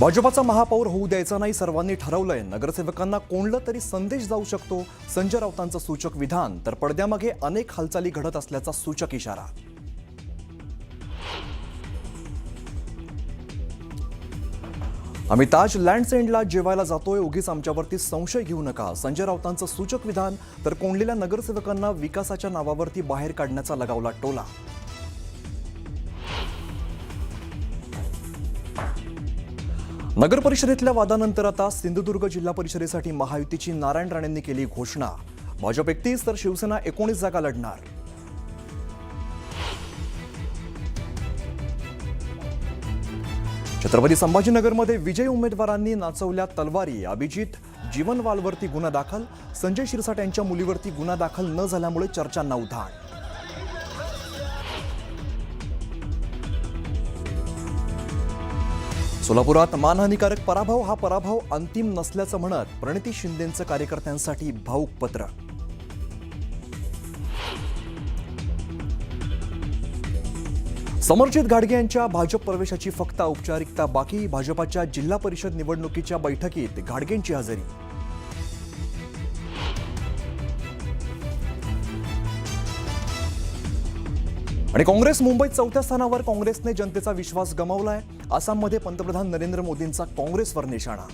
भाजपाचा महापौर होऊ द्यायचा नाही सर्वांनी ठरवलंय. नगरसेवकांना कोणलं तरी संदेश जाऊ शकतो संजय राऊतांचं सूचक विधान. तर पडद्यामागे अनेक हालचाली घडत असल्याचा सूचक इशारा. आम्ही ताज लँड एंडला जेवायला जातोय उगीच आमच्यावरती संशय घेऊ नका. संजय राऊतांचं सूचक विधान तर कोंडलेल्या नगरसेवकांना विकासाच्या नावावरती बाहेर काढण्याचा लगावला टोला. नगर परिषदेतल्या वादानंतर आता सिंधुदुर्ग जिल्हा परिषदेसाठी महायुतीची नारायण राणेंनी केली घोषणा. भाजप एकतीस तर शिवसेना एकोणीस जागा लढणार. छत्रपती संभाजीनगरमध्ये विजयी उमेदवारांनी नाचवल्या तलवारी. अभिजित जीवनवालवरती गुन्हा दाखल. संजय शिरसाट यांच्या मुलीवरती गुन्हा दाखल न झाल्यामुळे चर्चांना उधाण. सोलापुरात मानहानिकारक पराभव हा पराभव अंतिम नसल्याचं म्हणत प्रणिती शिंदेंचं कार्यकर्त्यांसाठी भाऊक पत्र. समरजित घाडगे यांच्या भाजप प्रवेशाची फक्त औपचारिकता बाकी भाजपाच्या जिल्हा परिषद निवडणुकीच्या बैठकीत घाडगेंची हजेरी. आणि काँग्रेस मुंबईत चौथ्या स्थानावर काँग्रेसने जनतेचा विश्वास गमावलाय. आसाममध्ये पंतप्रधान नरेंद्र मोदींचा काँग्रेसवर निशाणा.